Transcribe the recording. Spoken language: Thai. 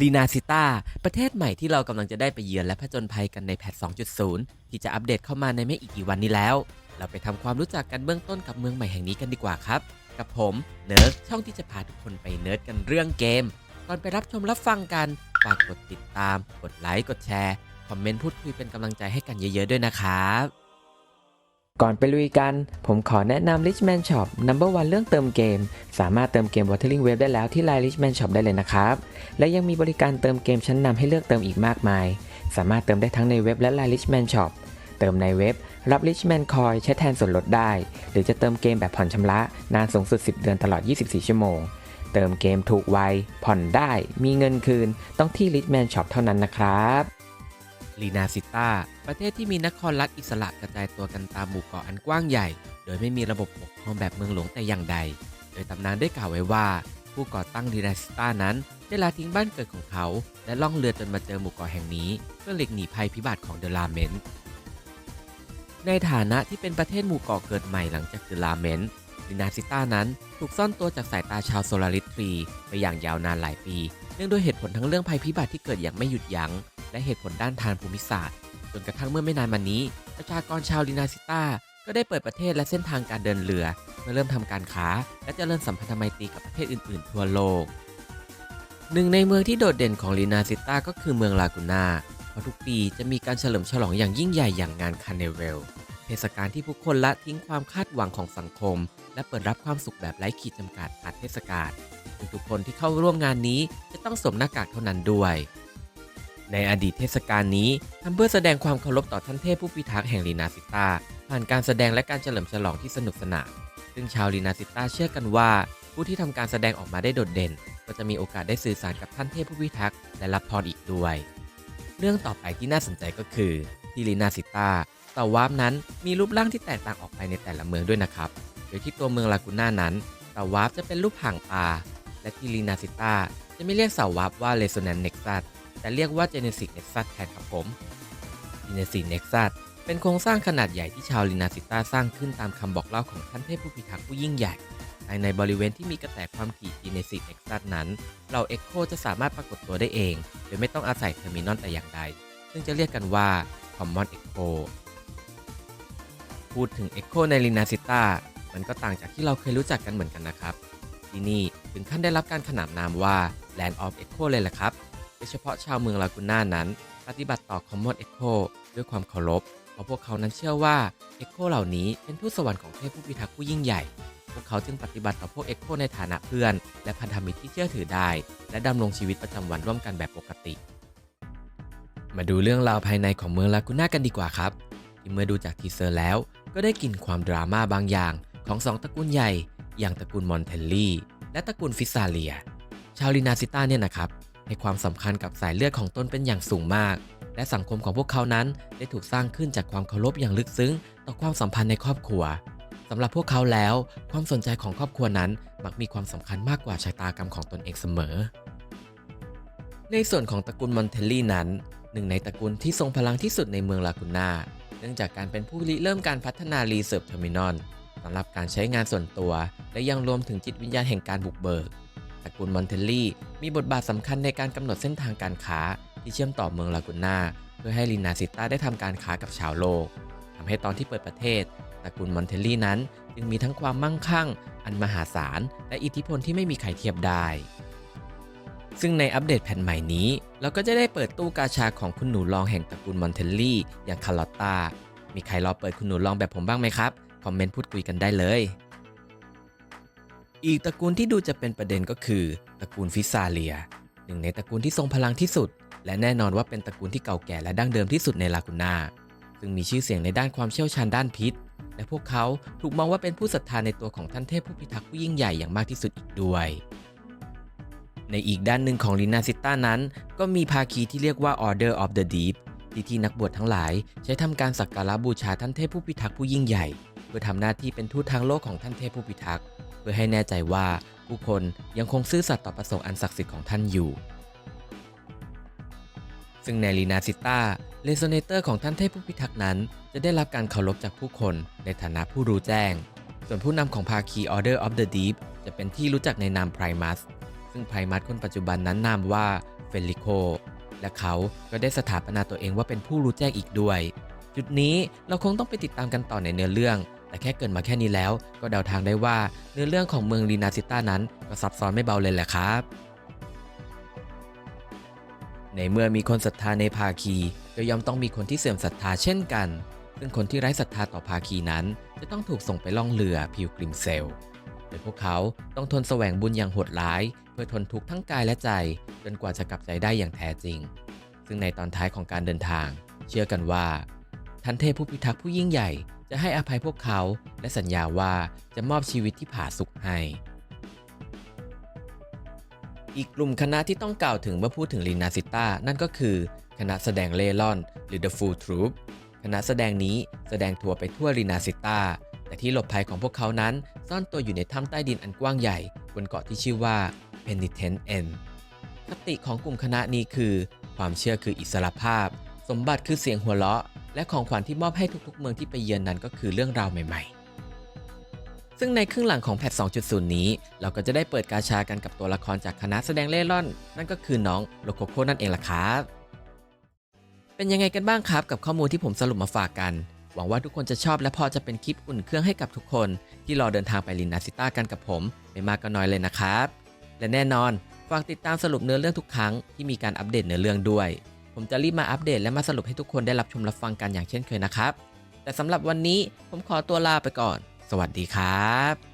ลีนาซิต้าประเทศใหม่ที่เรากำลังจะได้ไปเยือนและผจญภัยกันในแพท 2.0 ที่จะอัปเดตเข้ามาในไม่อีกกี่วันนี้แล้ว เราไปทำความรู้จักกันเบื้องต้นกับเมืองใหม่แห่งนี้กันดีกว่าครับ กับผมเนิร์ดช่องที่จะพาทุกคนไปเนิร์ดกันเรื่องเกม ก่อนไปรับชมรับฟังกันฝากกดติดตาม กดไลค์กดแชร์คอมเมนต์พูดคุยเป็นกำลังใจให้กันเยอะ ๆ ด้วยนะครับ ก่อนไปลุยกัน ผมขอแนะนำ Richman Shop Number One เรื่องเติมเกม สามารถเติมเกม Watering Wave ได้แล้วที่ Line Richman Shop ได้เลยนะครับ และยังมีบริการเติมเกมชั้นนำให้เลือกเติมอีกมากมาย สามารถเติมได้ทั้งในเว็บและ Line Richman Shop เติมในเว็บ รับ Richman Coin ใช้แทนส่วนลดได้ หรือจะเติมเกมแบบผ่อนชำระ นานสูงสุด 10 เดือนตลอด 24 ชั่วโมง เติมเกมถูกไวผ่อนได้ มีเงินคืน ต้องที่ Richman Shop เท่านั้นนะครับ ลีนาซิต้า ประเทศที่มีนครรัฐอิสระกระจายตัวกันตามหมู่เกาะอันกว้างใหญ่ โดยไม่มีระบบปกครองแบบเมืองหลวงแต่อย่างใด โดยตำนานได้กล่าวไว้ว่า ผู้ก่อตั้งลีนาซิต้านั้นได้ลาทิ้งบ้านเกิดของเขา และล่องเรือจนมาเจอหมู่เกาะแห่งนี้ เพื่อหลีกหนีภัยพิบัติของเดลาเมนในฐานะที่เป็นประเทศหมู่เกาะเกิดใหม่หลังจากเดลาเมนลินาซิต้านั้นถูกซ่อนตัวจากสายตาชาวโซลาริสทรีไปอย่างยาวนานหลายปี เนื่องด้วยเหตุผลทั้งเรื่องภัยพิบัติที่เกิดอย่างไม่หยุดยัง้ง และเหตุผลด้านทางภูมิศาสตร์ จนกระทั่งเมื่อไม่นานมานี้ ประชากรชาวลินาซิต้าก็ได้เปิดประเทศและเส้นทางการเดินเรือเพื่อเริ่มทำการค้า และเจริญสัมพันธไมตรีกับประเทศอื่น ๆ ทั่วโลก หนึ่งในเมืองที่โดดเด่นของลินาซิต้าก็คือเมืองลากูน่าเพราะทุกปีจะมีการเฉลิมฉลองอย่างยิ่งใหญ่อย่างงานคาร์เนเวลเทศกาลที่ผู้คนละทิ้งความคาดหวังของสังคม และเปิดรับความสุขแบบไร้ขีดจำกัดผ่านเทศกาลทุกคนที่เข้าร่วมงานนี้จะต้องสวมหน้ากากเท่านั้นด้วย ในอดีตเทศกาลนี้ทำเพื่อแสดงความเคารพต่อท่านเทพผู้พิทักษ์แห่งลีนาซิต้าผ่านการแสดงและการเฉลิมฉลองที่สนุกสนาน ซึ่งชาวลีนาซิต้าเชื่อกันว่า ผู้ที่ทำการแสดงออกมาได้โดดเด่น ก็จะมีโอกาสได้สื่อสารกับท่านเทพผู้พิทักษ์และรับพรอีกด้วย เรื่องต่อไปที่น่าสนใจก็คือที่ลีนาซิต้าเต่าวาร์ปนั้นมีรูปร่างที่แตกต่างออกไปในแต่ละเมืองด้วยนะครับ โดยที่ตัวเมืองลากูน่านั้นเต่าวาร์ปจะเป็นรูปห่างปลาและที่ลีนาซิต้าจะไม่เรียกเสาวาร์ปว่า Resonance Nexus แแต่เรียกว่า Genesis Nexus แทนครับผม Genesis Nexus เป็นโครงสร้างขนาดใหญ่ที่ชาวลีนาซิต้าสร้างขึ้นตามคำบอกเล่าของท่านเทพผู้พิทักษ์ผู้ยิ่งใหญ่ภายในบริเวณที่มีกระแสความถี่ Genesis Nexus นั้นเราเอ็กโคจะสามารถปรากฏตัวได้เอง โดยไม่ต้องอาศัยเทอร์มินอลแต่อย่างใด ซึ่งจะเรียกกันว่า Common Echo พูดถึง Echo ในลีนาซิต้ามันก็ต่างจากที่เราเคยรู้จักกันเหมือนกันนะครับ ที่นี่ถึงขั้นได้รับการขนานนามว่า Land of Echo เลยแหละครับ ดยเฉพาะชาวเมืองลากูน่านั้น ปฏิบัติต่อ Common Echo ด้วยความเคารพ เพราะพวกเขานั้นเชื่อว่า Echo เหล่านี้เป็นทูตสวรรค์ของเทพผู้พิทักษ์ผู้ยิ่งใหญ่ พวกเขาจึงปฏิบัติต่อพวก Echo ในฐานะเพื่อน และพันธมิตรที่เชื่อถือได้ และดำรงชีวิตประจำวันร่วมกันแบบปกติ มาดูเรื่องราวภายในของเมืองลากูน่ากันดีกว่าครับที่เมื่อดูจากทีเซอร์แล้ว ก็ได้กลิ่นความดราม่าบางอย่างของสองตระกูลใหญ่ อย่างตระกูลมอนเทลลี่ และตระกูลฟิซาเลีย ชาวลินาซิต้าเนี่ยนะครับ ให้ความสำคัญกับสายเลือดของตนเป็นอย่างสูงมาก และสังคมของพวกเขานั้นได้ถูกสร้างขึ้นจากความเคารพอย่างลึกซึ้ง ต่อความสัมพันธ์ในครอบครัวสำหรับพวกเขาแล้ว ความสนใจของครอบครัวนั้นมักมีความสำคัญมากกว่าชะตากรรมของตนเองเสมอ ในส่วนของตระกูลมอนเทลลี่นั้น หนึ่งในตระกูลที่ทรงพลังที่สุดในเมืองลากูน่าเนื่องจากการเป็นผู้ริเริ่มการพัฒนารีเซิร์ฟเทอร์มินอลสำหรับการใช้งานส่วนตัว และยังรวมถึงจิตวิญญาณแห่งการบุกเบิก ตระกูลมอนเทลลี่มีบทบาทสำคัญในการกำหนดเส้นทางการค้าที่เชื่อมต่อเมืองลากูน่าเพื่อให้ลินาซิต้าได้ทำการค้ากับชาวโลกทำให้ตอนที่เปิดประเทศตระกูลมอนเทลลี่นั้น จึงมีทั้งความมั่งคั่ง อันมหาศาล และอิทธิพลที่ไม่มีใครเทียบได้ ซึ่งในอัปเดตแผ่นใหม่นี้ เราก็จะได้เปิดตู้กาชาของคุณหนูรองแห่งตระกูลมอนเทลลี่อย่างคาร์ลอตตามีใครรอเปิดคุณหนูรองแบบผมบ้างไหมครับ คอมเมนต์พูดคุยกันได้เลย อีกตระกูลที่ดูจะเป็นประเด็นก็คือตระกูลฟิซาเลีย หนึ่งในตระกูลที่ทรงพลังที่สุด และแน่นอนว่าเป็นตระกูลที่เก่าแก่และดั้งเดิมที่สุดในลากูน่าซึ่งมีชื่อเสียงในด้านความเชี่ยวชาญด้านพิษ และพวกเขาถูกมองว่าเป็นผู้ศรัทธาในตัวของท่านเทพผู้พิทักษ์ผู้ยิ่งใหญ่อย่างมากที่สุดอีกด้วย ในอีกด้านหนึ่งของลินาซิต้านั้น ก็มีภาคีที่เรียกว่า Order of the Deep ที่ที่นักบวชทั้งหลาย ใช้ทำการสักการะบูชาท่านเทพผู้พิทักษ์ผู้ยิ่งใหญ่ เพื่อทำหน้าที่เป็นทูตทางโลกของท่านเทพผู้พิทักษ์ เพื่อให้แน่ใจว่าผู้คนยังคงซื่อสัตย์ต่อประสงค์อันศักดิ์สิทธิ์ของท่านอยู่ ซึ่งในลีนาซิต้าเลโซเนเตอร์ของท่านเทพผู้พิทักษ์นั้น จะได้รับการเคารพจากผู้คนในฐานะผู้รู้แจ้ง ส่วนผู้นำของภาคี Order of the Deep จะเป็นที่รู้จักในนาม Primus ซึ่งไพรมัสคนปัจจุบันนั้นนามว่าเฟลิโคและเขาก็ได้สถาปนาตัวเองว่าเป็นผู้รู้แจ้งอีกด้วย จุดนี้เราคงต้องไปติดตามกันต่อในเนื้อเรื่อง แต่แค่เกินมาแค่นี้แล้ว ก็เดาทางได้ว่าเนื้อเรื่องของเมืองลีนาซิต้านั้นก็ซับซ้อนไม่เบาเลยแหละครับ ในเมื่อมีคนศรัทธาในภาคีก็ย่อมต้องมีคนที่เสื่อมศรัทธาเช่นกัน ซึ่งคนที่ไร้ศรัทธาต่อภาคีนั้น จะต้องถูกส่งไปล่องเรือพิวกริมเซลโดยพวกเขาต้องทนแสวงบุญอย่างโหดร้าย เพื่อทนทุกข์ทั้งกายและใจ จนกว่าจะกลับใจได้อย่างแท้จริง ซึ่งในตอนท้ายของการเดินทาง เชื่อกันว่าท่านเทพผู้พิทักษ์ผู้ยิ่งใหญ่ จะให้อภัยพวกเขาและสัญญาว่าจะมอบชีวิตที่ผาสุกให้ อีกกลุ่มคณะที่ต้องกล่าวถึงเมื่อพูดถึงลีนาซิต้านั่นก็คือ คณะแสดงเล่ร่อน หรือ The Full Troupe คณะแสดงนี้แสดงทัวร์ไปทั่วลีนาซิต้าแต่ที่หลบภัยของพวกเขานั้น ซ่อนตัวอยู่ในถ้ำใต้ดินอันกว้างใหญ่ บนเกาะที่ชื่อว่า Penitent End คติของกลุ่มคณะนี้คือ ความเชื่อคืออิสรภาพ สมบัติคือเสียงหัวเราะ และของขวัญที่มอบให้ทุกๆ เมืองที่ไปเยือนนั้นก็คือเรื่องราวใหม่ๆ ซึ่งในครึ่งหลังของแพท 2.0 นี้ เราก็จะได้เปิดกาชากันกับตัวละครจากคณะแสดงเล่ร่อน นั่นก็คือน้องโลโคโคนั่นเองล่ะครับเป็นยังไงกันบ้างครับกับข้อมูลที่ผมสรุปมาฝากกัน หวังว่าทุกคนจะชอบและพอจะเป็นคลิปอุ่นเครื่องให้กับทุกคน ที่รอเดินทางไปลินนาซิต้ากันกับผมไม่มากก็น้อยเลยนะครับและแน่นอนฝากติดตามสรุปเนื้อเรื่องทุกครั้งที่มีการอัปเดตเนื้อเรื่องด้วย ผมจะรีบมาอัปเดตและมาสรุปให้ทุกคนได้รับชมรับฟังกันอย่างเช่นเคยนะครับ แต่สำหรับวันนี้ผมขอตัวลาไปก่อน สวัสดีครับ